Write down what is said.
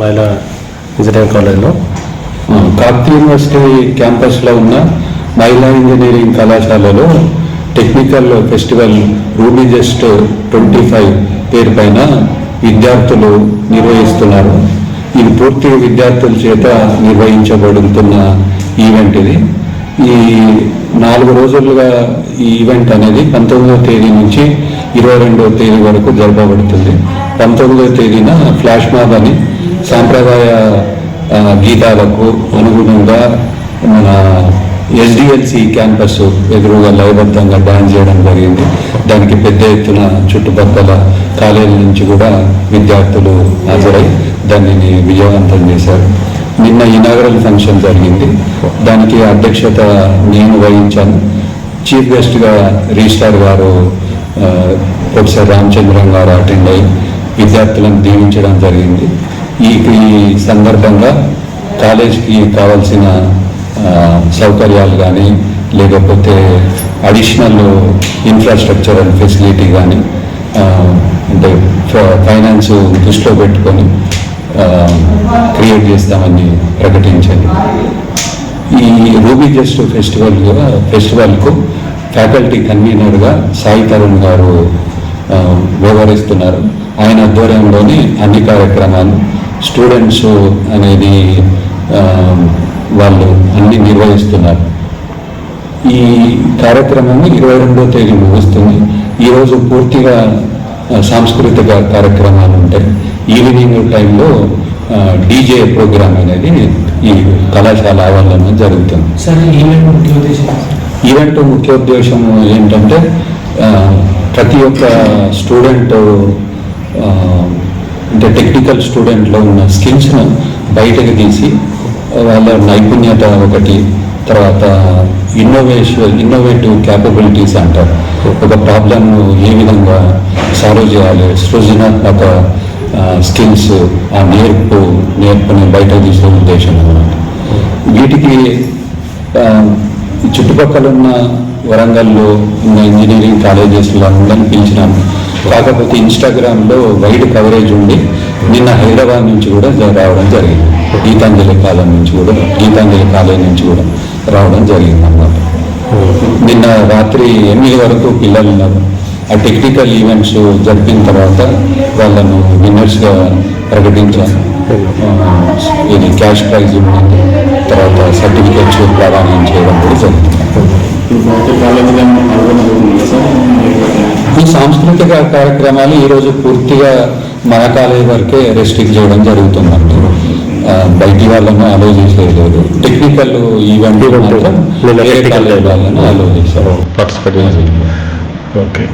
మహిళా ఇంజనీరింగ్ కాలేజ్లో. కాకతీయ యూనివర్సిటీ క్యాంపస్లో ఉన్న మహిళా ఇంజనీరింగ్ కళాశాలలో technical festival Ruby just twenty five పేరు పైన విద్యార్థులు నిర్వహిస్తున్నారు. ఇది పూర్తిగా విద్యార్థుల చేత నిర్వహించబడుతున్న ఈవెంట్ ఇది. ఈ నాలుగు రోజులుగా ఈ ఈవెంట్ అనేది పంతొమ్మిదవ తేదీ నుంచి ఇరవై రెండవ తేదీ వరకు జరపబడుతుంది. పంతొమ్మిదవ తేదీన ఫ్లాష్ మాబ్ అని సాంప్రదాయ గీతాలకు అనుగుణంగా మన ఎస్డిఎల్సి క్యాంపస్ ఎదురుగా లయబద్ధంగా డాన్స్ చేయడం జరిగింది. దానికి పెద్ద ఎత్తున చుట్టుపక్కల కాలేజీ నుంచి కూడా విద్యార్థులు హాజరై దానిని విజయవంతం చేశారు. నిన్న ఇనాగరల్ ఫంక్షన్ జరిగింది. దానికి అధ్యక్షత నేను వహించాను. చీఫ్ గెస్ట్గా రిజిస్ట్రార్ గారు ప్రొఫెసర్ రామచంద్రం గారు అటెండ్ అయ్యి విద్యార్థులను దీవించడం జరిగింది. ఈ సందర్భంగా కాలేజ్కి కావాల్సిన సౌకర్యాలు కానీ లేకపోతే అడిషనల్ ఇన్ఫ్రాస్ట్రక్చర్ అండ్ ఫెసిలిటీ కానీ అంటే ఫ- ఫైనాన్స్ దృష్టిలో పెట్టుకొని క్రియేట్ చేస్తామని ప్రకటించండి ఈ రూబీ జస్ట్ ఫెస్టివల్ ఫెస్టివల్కు ఫ్యాకల్టీ కన్వీనర్గా సాయి తరుణ్ గారు వ్యవహరిస్తున్నారు. ఆయన ఆధ్వర్యంలోని అన్ని కార్యక్రమాలు స్టూడెంట్స్ అనేది వాళ్ళు అన్ని నిర్వహిస్తున్నారు. ఈ కార్యక్రమం ఇరవై రెండో తేదీ ముగుస్తుంది. ఈరోజు పూర్తిగా సాంస్కృతిక కార్యక్రమాలు ఉంటాయి. ఈవినింగ్ టైంలో డీజే ప్రోగ్రామ్ అనేది ఈ కళాశాల ఆవరణలో జరుగుతుంది. సార్ ఈవెంట్ ముఖ్య ఉద్దేశం ఈవెంట్ ముఖ్య ఉద్దేశం ఏంటంటే ప్రతి ఒక్క స్టూడెంట్ అంటే టెక్నికల్ స్టూడెంట్లో ఉన్న స్కిల్స్ను బయటకు తీసి వాళ్ళ నైపుణ్యత ఒకటి తర్వాత ఇన్నోవేషన్ ఇన్నోవేటివ్ క్యాపబిలిటీస్ అంటారు. ఒక ప్రాబ్లమ్ను ఏ విధంగా సాల్వ్ చేయాలి సృజనాత్మక స్కిల్స్ ఆ నేర్పు నేర్పుని బయట తీసే ఉద్దేశం అనమాట. వీటికి చుట్టుపక్కల ఉన్న వరంగల్లో ఉన్న ఇంజనీరింగ్ కాలేజెస్లో అందరిని పిలిచినాము కాకపోతే ఇన్స్టాగ్రామ్లో వైడ్ కవరేజ్ ఉండి నిన్న హైదరాబాద్ నుంచి కూడా రావడం జరిగింది. గీతాంజలి కాలం నుంచి కూడా గీతాంజలి కాలేజ్ నుంచి కూడా రావడం జరిగింది అన్నమాట నిన్న రాత్రి ఎనిమిది వరకు పిల్లలు ఉన్నారు. ఆ టెక్నికల్ ఈవెంట్స్ జరిపిన తర్వాత వాళ్ళను విన్నర్స్గా ప్రకటించాను ఇది క్యాష్ ప్రైజ్ ఇవ్వడం తర్వాత సర్టిఫికేట్స్ ప్రదానం చేయడం కూడా జరుగుతుంది ఈ సాంస్కృతిక కార్యక్రమాలు ఈరోజు పూర్తిగా మన కాలేజ్ వరకే రెస్ట్రిక్ట్ చేయడం జరుగుతుందండి. బయటి వాళ్ళను అలో చేసేది లేదు టెక్నికల్ ఈవెంట్ పార్టిసిపేట్ ఓకే